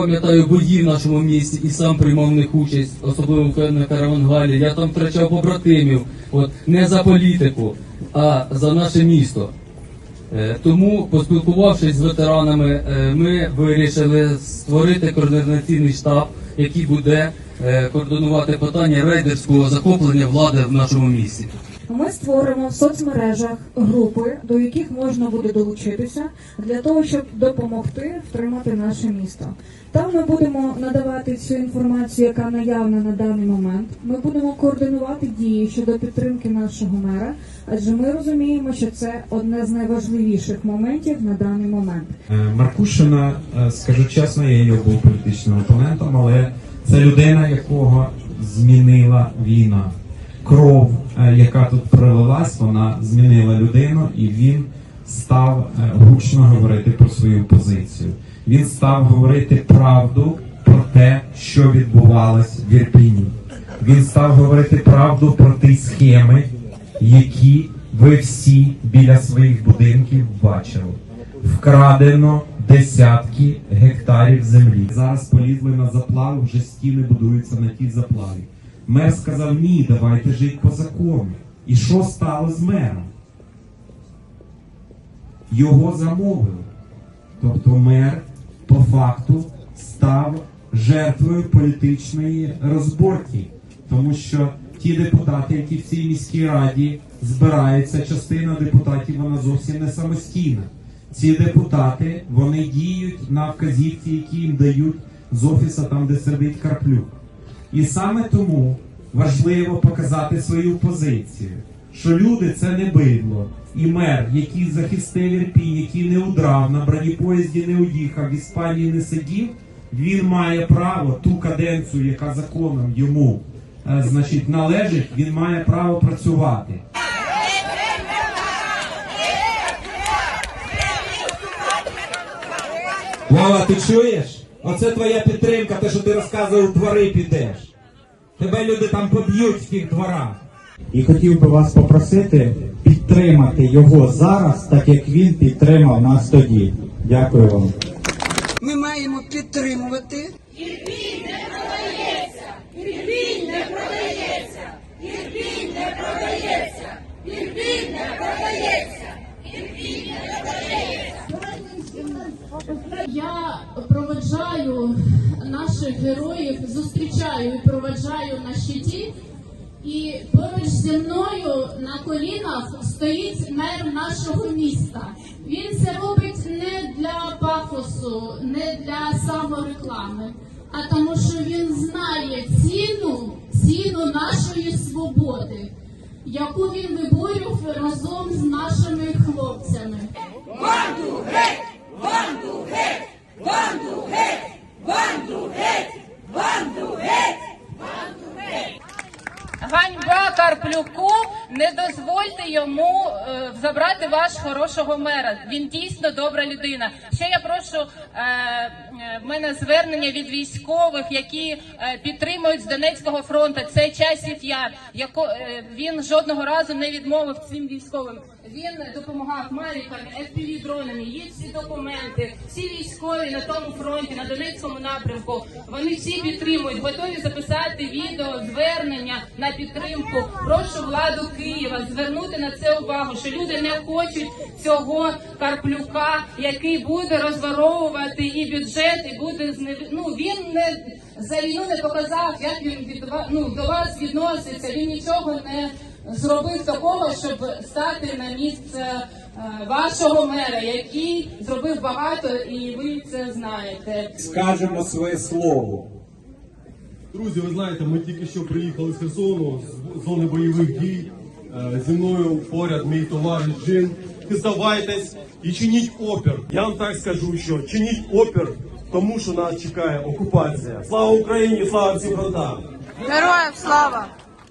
пам'ятаю бої в нашому місті і сам приймав в них участь, особливо на Каравангалі. Я там втрачав побратимів. От не за політику, а за наше місто. Е, Тому, поспілкувавшись з ветеранами, е, ми вирішили створити координаційний штаб, який буде е, координувати питання рейдерського захоплення влади в нашому місті. Ми створимо в соцмережах групи, до яких можна буде долучитися для того, щоб допомогти втримати наше місто. Там ми будемо надавати всю інформацію, яка наявна на даний момент. Ми будемо координувати дії щодо підтримки нашого мера, адже ми розуміємо, що це одне з найважливіших моментів на даний момент. Е, Маркушина, е, скажу чесно, я його був політичним опонентом, але це людина, якого змінила війна. Кров, е, яка тут пролилась, вона змінила людину, і він став е, гучно говорити про свою позицію. Він став говорити правду про те, що відбувалось в Ірпіні. Він став говорити правду про ті схеми, які ви всі біля своїх будинків бачили. Вкрадено десятки гектарів землі. Зараз полізли на заплаву, вже стіни будуються на тій заплаві. Мер сказав: ні, давайте жити по закону. І що стало з мером? Його замовили. Тобто мер по факту став жертвою політичної розборки, тому що ті депутати, які в цій міській раді збираються, частина депутатів вона зовсім не самостійна. Ці депутати вони діють на вказівці, які їм дають з офіса, там де сидить Карплюк. І саме тому важливо показати свою позицію, що люди це не бидло. І мер, який захистив Ірпінь, який не удрав, на бронепоїзді не уїхав, в Іспанії не сидів, він має право ту каденцію, яка законом йому е, значить, належить, він має право працювати. Вова, ти чуєш? Оце твоя підтримка, те, що ти розказував, у двори підеш. Тебе люди там поб'ють в тих дворах. І хотів би вас попросити підтримати його зараз, так як він підтримав нас тоді. Дякую вам. Ми маємо підтримувати Я проведжаю наших героїв, зустрічаю і проведжаю на щиті. І поруч зі мною на колінах стоїть мер нашого міста. Він це робить не для пафосу, не для самореклами, а тому, що він знає ціну, ціну нашої свободи, яку він виборював разом з нашими хлопцями. Ганьба Карплюку, не дозвольте йому е, забрати ваш хорошого мера. Він дійсно добра людина. Ще я прошу е, е, в мене звернення від військових, які е, підтримують з Донецького фронту. Це часів і Яко е, він жодного разу не відмовив цим військовим. Він допомагав маріками, fpv дронами. Є всі документи, всі військові на тому фронті, на Донецькому напрямку. Вони всі підтримують, готові записати відео, звернення на підтримку. Прошу владу Києва звернути на це увагу, що люди не хочуть цього Карплюка, який буде розворовувати і бюджет, і буде ну, він не за війну не показав, як він від ну, до вас відноситься. Він нічого не зробив такого, щоб стати на місце е, вашого мера, який зробив багато, і ви це знаєте. Скажемо своє слово. Друзі, ви знаєте, ми тільки що приїхали з Херсону, з зони бойових дій. Е, Зі мною поряд мій товариш Джин. Не здавайтесь і чиніть опір. Я вам так скажу, що чиніть опір, тому що нас чекає окупація. Слава Україні, слава всім фронтам! героям слава!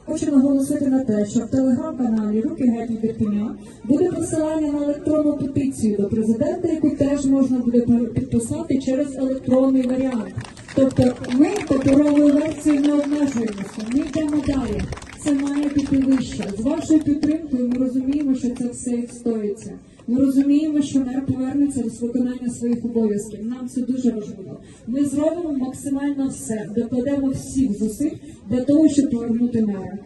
Хочу наголосити на те, що в телеграм-каналі Руки геть від Ірпеня буде посилання на електронну петицію до президента, яку теж можна буде підписати через електронний варіант. Тобто ми паперовою версією не обмежуємося, ми йдемо далі. це має піти вище. З вашою підтримкою ми розуміємо, що це все відстоїться. Ми розуміємо, що мер повернеться з виконання своїх обов'язків. Нам це дуже важливо. Ми зробимо максимально все, докладемо всіх зусиль для того, щоб повернути мера.